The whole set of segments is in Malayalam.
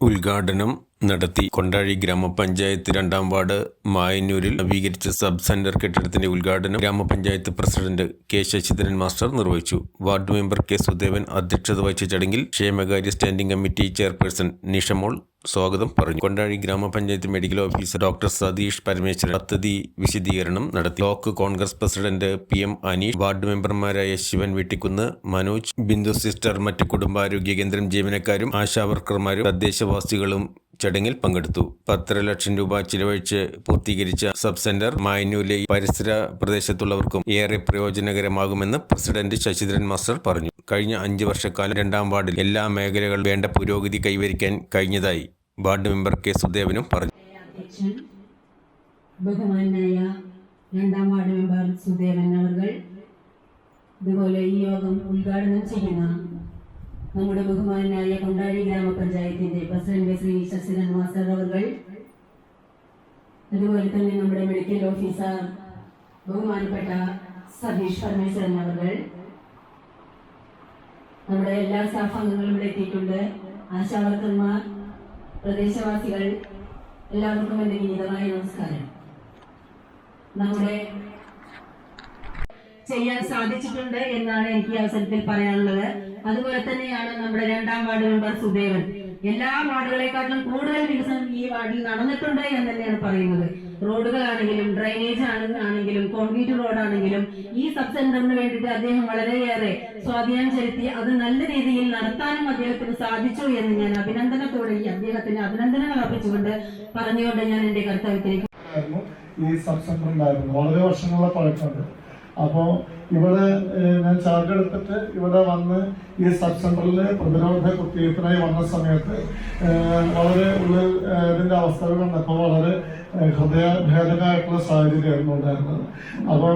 ഉദ്ഘാടനം നടത്തി. കൊണ്ടാഴി ഗ്രാമപഞ്ചായത്ത് രണ്ടാം വാർഡ് മായന്നൂരിൽ നവീകരിച്ച സബ് സെന്റർ കെട്ടിടത്തിന്റെ ഉദ്ഘാടനം ഗ്രാമപഞ്ചായത്ത് പ്രസിഡന്റ് കെ ശശിധരൻ മാസ്റ്റർ നിർവഹിച്ചു. വാർഡ് മെമ്പർ കെ സുദേവൻ അധ്യക്ഷത വഹിച്ച ചടങ്ങിൽ ക്ഷേമകാര്യ സ്റ്റാൻഡിംഗ് കമ്മിറ്റി ചെയർപേഴ്സൺ നിഷമോൾ സ്വാഗതം പറഞ്ഞു. കൊണ്ടാഴി ഗ്രാമപഞ്ചായത്ത് medical officer doctor Satheesh Parameswaran പദ്ധതി വിശദീകരണം നടത്തി. Block Congress president P M Aneesh ward മെമ്പർമാരായ ശിവൻ വീട്ടിക്കുന്ന് മനോജ് ബിന്ദു സിസ്റ്റർ മറ്റ് കുടുംബാരോഗ്യ കേന്ദ്രം ജീവനക്കാരും ആശാവർക്കർമാരും തദ്ദേശവാസികളും ചടങ്ങിൽ പങ്കെടുത്തു. പത്തര ലക്ഷം രൂപ ചിലവഴിച്ച് പൂർത്തീകരിച്ച സബ് സെന്റർ മായന്നൂലെ പരിസര പ്രദേശത്തുള്ളവർക്കും ഏറെ പ്രയോജനകരമാകുമെന്ന് പ്രസിഡന്റ് ശശിധരൻ മാസ്റ്റർ പറഞ്ഞു. കഴിഞ്ഞ അഞ്ച് വർഷക്കാലം രണ്ടാം വാർഡിൽ എല്ലാ മേഖലകളും വേണ്ട പുരോഗതി കൈവരിക്കാൻ കഴിഞ്ഞതായി വാർഡ് മെമ്പർ കെ സുദേവനും പറഞ്ഞു. ബഹുമാനായ രണ്ടാം വാർഡ് മെമ്പർ സുദേവൻ ഈ യോഗം ഉദ്ഘാടനം ചെയ്യുന്ന നമ്മുടെ ബഹുമാനായ കൊണ്ടാടി ഗ്രാമപഞ്ചായത്തിന്റെ പ്രസിഡന്റ് ശ്രീ ശശിധൻ മാസ്റ്റർ അവർ അതുപോലെ തന്നെ നമ്മുടെ മെഡിക്കൽ ഓഫീസർ ബഹുമാനപ്പെട്ട സതീഷ് പരമേശ്വരൻ അവർ നമ്മുടെ എല്ലാ സ്റ്റാഫ് അംഗങ്ങളും ഇവിടെ എത്തിയിട്ടുണ്ട്. ആശാവർക്കന്മാർ പ്രദേശവാസികൾ എല്ലാവർക്കും എന്റെ ഗീതമായ നമസ്കാരം. നമ്മുടെ ചെയ്യാൻ സാധിച്ചിട്ടുണ്ട് എന്നാണ് എനിക്ക് ഈ അവസരത്തിൽ പറയാനുള്ളത്. അതുപോലെ തന്നെയാണ് നമ്മുടെ രണ്ടാം വാർഡ് മെമ്പർ സുദേവൻ. എല്ലാ വാർഡുകളെക്കാട്ടിലും കൂടുതൽ വികസനം ഈ വാർഡിൽ നടന്നിട്ടുണ്ട് എന്ന് തന്നെയാണ് പറയുന്നത്. റോഡുകളാണെങ്കിലും ഡ്രൈനേജ് ആണെങ്കിലും കോൺക്രീറ്റ് റോഡാണെങ്കിലും ഈ സബ് സെന്ററിന് വേണ്ടിയിട്ട് അദ്ദേഹം വളരെയേറെ സ്വാധീനം ചെലുത്തി അത് നല്ല രീതിയിൽ നടത്താനും അദ്ദേഹത്തിന് സാധിച്ചു എന്ന് ഞാൻ അഭിനന്ദനത്തോടെ ഈ അദ്ദേഹത്തിന് അഭിനന്ദനങ്ങൾ അർപ്പിച്ചുകൊണ്ട് പറഞ്ഞുകൊണ്ട് ഞാൻ എന്റെ കർത്തവ്യത്തിലേക്ക് ഈ സബ് സെന്റർ ഉണ്ടായിരുന്നു. വളരെ വർഷങ്ങളുടെ പഴക്കമുണ്ട്. അപ്പോൾ ഇവിടെ ഞാൻ ചാർജ് എടുത്തിട്ട് ഇവിടെ വന്ന് ഈ സബ് സെന്ററിൽ പ്രതിരോധ കുത്തിവയ്പ്പിനായി വന്ന സമയത്ത് വളരെ ഉള്ളിൽ ഇതിന്റെ അവസ്ഥകൾ കണ്ടപ്പോൾ വളരെ ഹൃദയ ഹൃദയഭേദകമായിട്ടുള്ള സാഹചര്യമായിരുന്നു ഉണ്ടായിരുന്നത്. അപ്പോൾ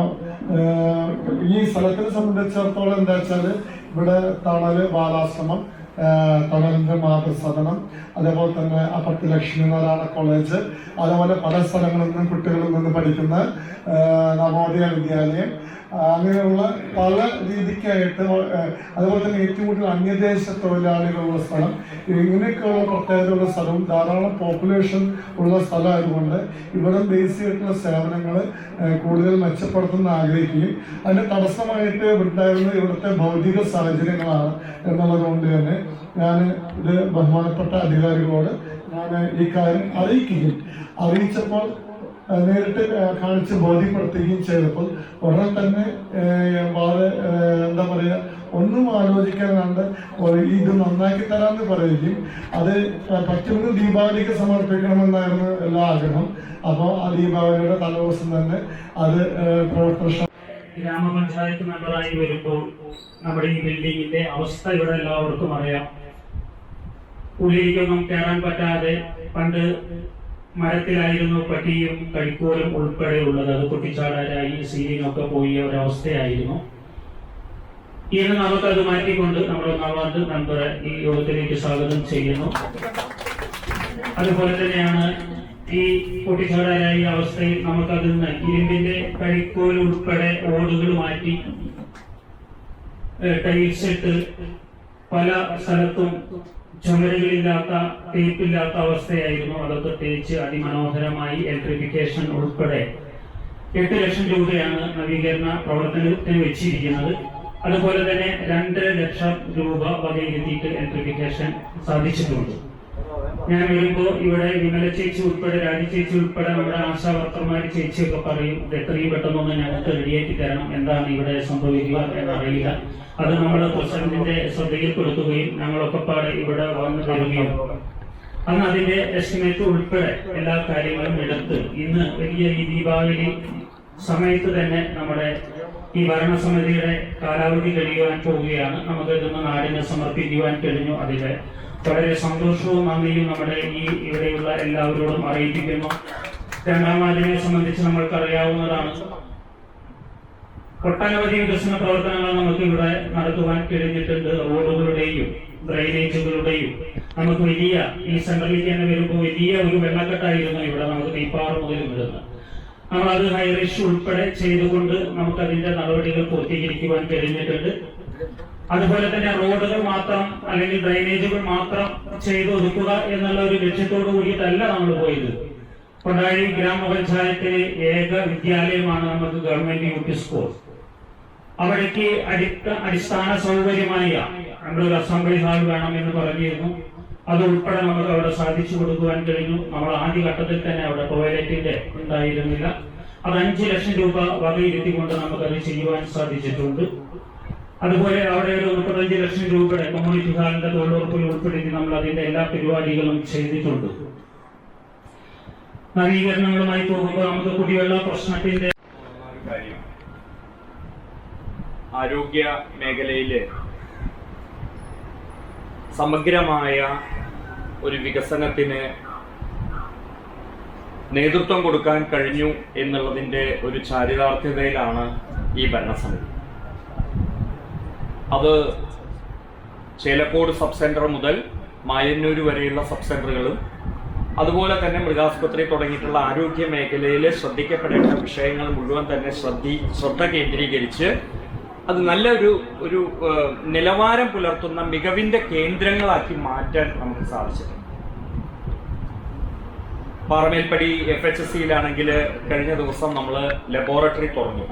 ഈ സ്ഥലത്തിനെ സംബന്ധിച്ചിടത്തോളം എന്താ വെച്ചാൽ ഇവിടെ തണൽ ബാലാശ്രമം തണലിന്റെ മാതൃസദനം അതേപോലെ തന്നെ അപ്പത്തി ലക്ഷ്മിനാരായണ കോളേജ് അതേപോലെ പല സ്ഥലങ്ങളിൽ നിന്നും കുട്ടികളിൽ നിന്ന് പഠിക്കുന്ന നവോദയ വിദ്യാലയം. അങ്ങനെയുള്ള പല രീതിക്കായിട്ട് അതുപോലെ തന്നെ ഏറ്റവും കൂടുതൽ അന്യദേശ തൊഴിലാളികളുള്ള സ്ഥലം. ഇങ്ങനെയൊക്കെയുള്ള പ്രത്യേകതയുള്ള സ്ഥലവും ധാരാളം പോപ്പുലേഷൻ ഉള്ള സ്ഥലമായതുകൊണ്ട് ഇവിടെ ബേസ് ചെയ്തിട്ടുള്ള സേവനങ്ങൾ കൂടുതൽ മെച്ചപ്പെടുത്തുന്ന ആഗ്രഹിക്കുകയും അതിന് തടസ്സമായിട്ട് ഉണ്ടായിരുന്ന ഇവിടുത്തെ ഭൗതിക സാഹചര്യങ്ങളാണ് എന്നുള്ളത് കൊണ്ട് തന്നെ ഞാൻ ഇത് ബഹുമാനപ്പെട്ട അധികാരികളോട് ഞാൻ ഈ കാര്യം അറിയിക്കുകയും അറിയിച്ചപ്പോൾ നേരിട്ട് കാണിച്ച് ബോധ്യപ്പെടുത്തുകയും ചെയ്തപ്പോൾ ഉടനെ തന്നെ വളരെ എന്താ പറയുക ഒന്നും ആലോചിക്കാനാണ്ട് ഇത് നന്നാക്കി തരാമെന്ന് പറയുകയും അത് പറ്റുമെങ്കിൽ ദീപാവലിക്ക് സമർപ്പിക്കണമെന്നായിരുന്നു എല്ലാ ആഗ്രഹം അപ്പോൾ ആ ദീപാവലിയുടെ തലേദിവസം തന്നെ അത് പ്രവർത്തന ഗ്രാമപഞ്ചായത്ത് മെമ്പറായി വരുമ്പോൾ നമ്മുടെ ഈ ബിൽഡിങ്ങിന്റെ അവസ്ഥ ഇവിടെ എല്ലാവർക്കും അറിയാം. ഉള്ളിലേക്കൊന്നും കയറാൻ പറ്റാതെ പണ്ട് മരത്തിലായിരുന്നു പട്ടിയും കഴിക്കോലും ഉൾപ്പെടെ ഉള്ളത്. അത് പൊട്ടിച്ചാടാനായി സീലിനൊക്കെ പോയ ഒരവസ്ഥയായിരുന്നു. ഇന്ന് നമുക്കത് മാറ്റിക്കൊണ്ട് നമ്മൾ ഒന്നാം നമ്പറെ ഈ യോഗത്തിലേക്ക് സ്വാഗതം ചെയ്യുന്നു. അതുപോലെ തന്നെയാണ് ഈ പൊട്ടിച്ചാടാനായ അവസ്ഥയിൽ അവസ്ഥയിൽ നമുക്കതിൽ നിന്ന് ഇരുമ്പിന്റെ കഴിക്കോൽ ഉൾപ്പെടെ ഓടുകൾ മാറ്റി ടൈൽസ് ഇട്ട് പല സ്ഥലത്തും ചുമരുകളില്ലാത്ത തേപ്പില്ലാത്ത അവസ്ഥയായിരുന്നു അതൊക്കെ തേച്ച് അതിമനോഹരമായി ഇലക്ട്രിഫിക്കേഷൻ ഉൾപ്പെടെ. എട്ട് ലക്ഷം രൂപയാണ് നവീകരണ പ്രവർത്തനത്തിന് വെച്ചിരിക്കുന്നത്. അതുപോലെ തന്നെ രണ്ടര ലക്ഷം രൂപ വകയിരുത്തിയിട്ട് ഇലക്ട്രിഫിക്കേഷൻ സാധിച്ചിട്ടുണ്ട്. ഞാൻ വരുമ്പോ ഇവിടെ വിമല ചേച്ചി ഉൾപ്പെടെ രാജി ചേച്ചി ഉൾപ്പെടെ നമ്മുടെ ആശാ വർക്കർമാർ ചേച്ചിയൊക്കെ പറയും ഇത് എത്രയും പെട്ടെന്നൊന്ന് ഞങ്ങൾക്ക് റെഡിയാക്കി തരണം. എന്താണ് ഇവിടെ സംഭവിക്കുക എന്നറിയില്ല. അത് നമ്മൾ പ്രസിഡന്റിന്റെ ശ്രദ്ധയിൽപ്പെടുത്തുകയും ഞങ്ങളൊക്കെ പാടെ ഇവിടെ വന്നു തരുകയും അന്ന് അതിന്റെ എസ്റ്റിമേറ്റ് ഉൾപ്പെടെ എല്ലാ കാര്യങ്ങളും എടുത്ത് ഇന്ന് വലിയ ഈ ദീപാവലി സമയത്ത് തന്നെ നമ്മുടെ ഈ ഭരണസമിതിയുടെ കാലാവധി കഴിയുവാൻ പോവുകയാണ്. നമുക്ക് ഇതൊന്ന് നാടിനെ സമർപ്പിക്കുവാൻ കഴിഞ്ഞു അതിലെ വളരെ സന്തോഷവും നന്ദിയും നമ്മുടെ ഈ ഇവിടെയുള്ള എല്ലാവരോടും അറിയിപ്പിക്കുന്നു. രണ്ടാം വാർഡിനെ സംബന്ധിച്ച് നമ്മൾക്ക് അറിയാവുന്നതാണ് ഒട്ടനവധി വികസന പ്രവർത്തനങ്ങൾ നമുക്ക് ഇവിടെ നടത്തുവാൻ കഴിഞ്ഞിട്ടുണ്ട്. റോഡുകളുടെയും ഡ്രൈനേജുകളുടെയും. നമുക്ക് വലിയ ഈ സെൻട്രലിൽ തന്നെ വരുമ്പോൾ വലിയ ഒരു വെള്ളക്കെട്ടായിരുന്നു ഇവിടെ നമുക്ക് നെയ്പ്പാറ മുതൽ വരുന്നത്. നമ്മൾ അത് ഹൈറിഷ് ഉൾപ്പെടെ ചെയ്തുകൊണ്ട് നമുക്ക് അതിന്റെ നടപടികൾ പൂർത്തീകരിക്കുവാൻ കഴിഞ്ഞിട്ടുണ്ട്. അതുപോലെ തന്നെ റോഡുകൾ മാത്രം അല്ലെങ്കിൽ ഡ്രൈനേജുകൾ മാത്രം ചെയ്ത് ഒതുക്കുക എന്നുള്ള ഒരു ലക്ഷ്യത്തോടു കൂടിയിട്ടല്ല നമ്മൾ പോയത്. കൊണ്ടാഴി ഗ്രാമപഞ്ചായത്തിലെ ഏക വിദ്യാലയമാണ് നമുക്ക് ഗവൺമെന്റ് യു പി സ്കൂൾ. അവിടേക്ക് അടിത്ത അടിസ്ഥാന സൗകര്യമായ നമ്മളൊരു അസംബ്ലി ഹാൾ വേണം എന്ന് പറഞ്ഞിരുന്നു. അത് ഉൾപ്പെടെ നമുക്ക് അവിടെ സാധിച്ചു കൊടുക്കുവാൻ കഴിഞ്ഞു. നമ്മൾ ആദ്യ ഘട്ടത്തിൽ തന്നെ അവിടെ ടോയ്ലറ്റിന്റെ ഉണ്ടായിരുന്നില്ല. അത് അഞ്ചു ലക്ഷം രൂപ വകയിരുത്തിക്കൊണ്ട് നമുക്കത് ചെയ്യുവാൻ സാധിച്ചിട്ടുണ്ട്. അതുപോലെ അവിടെ ഒരു മുപ്പത്തഞ്ച് ലക്ഷം രൂപയുടെ കമ്മ്യൂണിറ്റി ഹാളിന്റെ തൊഴിലുറപ്പിൽ ഉൾപ്പെടുത്തി നമ്മൾ അതിന്റെ എല്ലാ പരിപാടികളും ചെയ്തിട്ടുണ്ട്. നവീകരണങ്ങളുമായി പോകുമ്പോൾ നമുക്ക് കുടിവെള്ള പ്രശ്നത്തിന്റെ ആരോഗ്യ മേഖലയിലെ സമഗ്രമായ ഒരു വികസനത്തിന് നേതൃത്വം കൊടുക്കാൻ കഴിഞ്ഞു എന്നുള്ളതിന്റെ ഒരു ചാരിതാർത്ഥ്യതയിലാണ് ഈ ഭരണസമിതി. അത് ചേലക്കോട് സബ് സെന്റർ മുതൽ മായന്നൂർ വരെയുള്ള സബ് സെന്ററുകളും അതുപോലെ തന്നെ മൃഗാസ്പത്രി തുടങ്ങിയിട്ടുള്ള ആരോഗ്യ മേഖലയിൽ ശ്രദ്ധിക്കപ്പെടേണ്ട വിഷയങ്ങൾ മുഴുവൻ തന്നെ ശ്രദ്ധി ശ്രദ്ധ കേന്ദ്രീകരിച്ച് അത് നല്ലൊരു ഒരു നിലവാരം പുലർത്തുന്ന മികവിന്റെ കേന്ദ്രങ്ങളാക്കി മാറ്റാൻ നമുക്ക് സാധിച്ചിട്ടുണ്ട്. പാറമേൽപ്പടി എഫ് എച്ച് എസ് സിയിലാണെങ്കിൽ കഴിഞ്ഞ ദിവസം നമ്മൾ ലബോറട്ടറി തുറന്നു.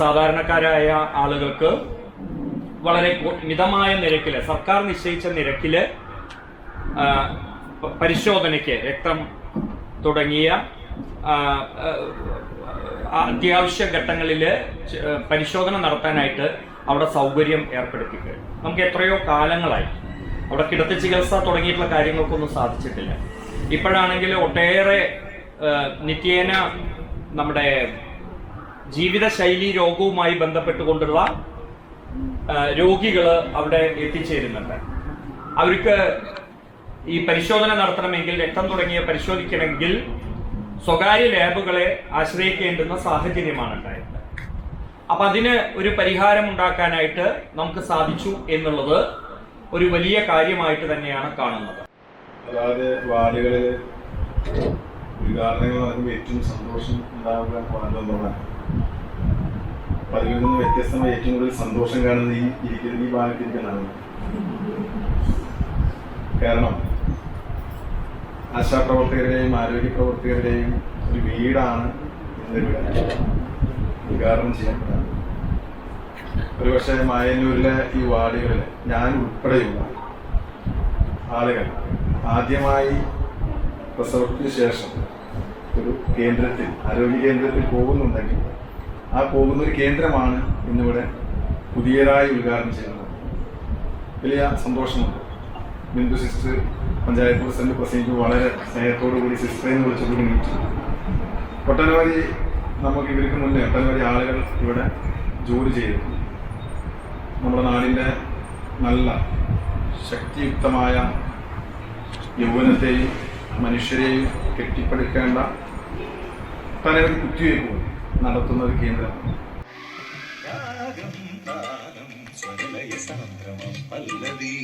സാധാരണക്കാരായ ആളുകൾക്ക് വളരെ മിതമായ നിരക്കിൽ സർക്കാർ നിശ്ചയിച്ച നിരക്കിൽ പരിശോധനയ്ക്ക് രക്തം തുടങ്ങിയ അത്യാവശ്യ ഘട്ടങ്ങളിൽ പരിശോധന നടത്താനായിട്ട് അവിടെ സൗകര്യം ഏർപ്പെടുത്തിയിട്ട് നമുക്ക് എത്രയോ കാലങ്ങളായി. അവിടെ കിടത്തി ചികിത്സ തുടങ്ങിയിട്ടുള്ള കാര്യങ്ങൾക്കൊന്നും സാധിച്ചിട്ടില്ല. ഇപ്പോഴാണെങ്കിൽ ഒട്ടേറെ നിത്യേന നമ്മുടെ ജീവിതശൈലി രോഗവുമായി ബന്ധപ്പെട്ടുകൊണ്ടുള്ള രോഗികൾ അവിടെ എത്തിച്ചേരുന്നുണ്ട്. അവർക്ക് ഈ പരിശോധന നടത്തണമെങ്കിൽ രക്തം തുടങ്ങിയ പരിശോധിക്കണമെങ്കിൽ സ്വകാര്യ ലാബുകളെ ആശ്രയിക്കേണ്ടുന്ന സാഹചര്യമാണ് ഉണ്ടായത് അപ്പൊ അതിന് ഒരു പരിഹാരം ഉണ്ടാക്കാനായിട്ട് നമുക്ക് സാധിച്ചു എന്നുള്ളത് ഒരു വലിയ കാര്യമായിട്ട് തന്നെയാണ് കാണുന്നത്. അതായത് വാർഡുകളിൽ ഉദ്ഘാടനങ്ങൾ നടക്കുമ്പോൾ ഏറ്റവും സന്തോഷം ഉണ്ടാവുക വ്യത്യസ്തമായ നിന്ന് വ്യത്യസ്തമായി ഏറ്റവും കൂടുതൽ സന്തോഷം കാണുന്ന ഈ ഇരിക്കുന്ന ഈ ഭാഗത്തിരിക്കുന്നതാണ് കാരണം ആശാപ്രവർത്തകരുടെയും ആരോഗ്യ പ്രവർത്തകരുടെയും ഒരു വീടാണ് ഉദ്ഘാടനം ചെയ്യപ്പെട്ടത്. ഒരുപക്ഷെ മായന്നൂരിലെ ഈ വാർഡുകളിൽ ഞാൻ ഉൾപ്പെടെയുള്ള ആളുകൾ ആദ്യമായി പ്രസവത്തിന് ശേഷം ഒരു കേന്ദ്രത്തിൽ ആരോഗ്യ കേന്ദ്രത്തിൽ പോകുന്നുണ്ടെങ്കിൽ ആ പോകുന്ന ഒരു കേന്ദ്രമാണ് ഇന്നിവിടെ പുതിയതായി ഉദ്ഘാടനം ചെയ്യുന്നത്. വലിയ സന്തോഷമുണ്ട്. ബിന്ദു സിസ്റ്റർ പഞ്ചായത്ത് പ്രസിഡന്റ് പ്രസംഗിക്കും വളരെ സ്നേഹത്തോടു കൂടി സിസ്റ്ററെ എന്ന് വിളിച്ചുകൊണ്ട് നീട്ടി ഒട്ടനവധി നമുക്ക് ഇവർക്ക് മുന്നേ ഒട്ടനവധി ആളുകൾ ഇവിടെ ജോലി ചെയ്തു. നമ്മുടെ നാടിന്റെ നല്ല ശക്തിയുക്തമായ യൗവനത്തെയും മനുഷ്യരെയും കെട്ടിപ്പടുക്കേണ്ട ഒട്ടനവധി കുത്തിവയ്പ്പുകൾ. നടത്തുന്ന ഒരു കേന്ദ്രം പല്ലവി.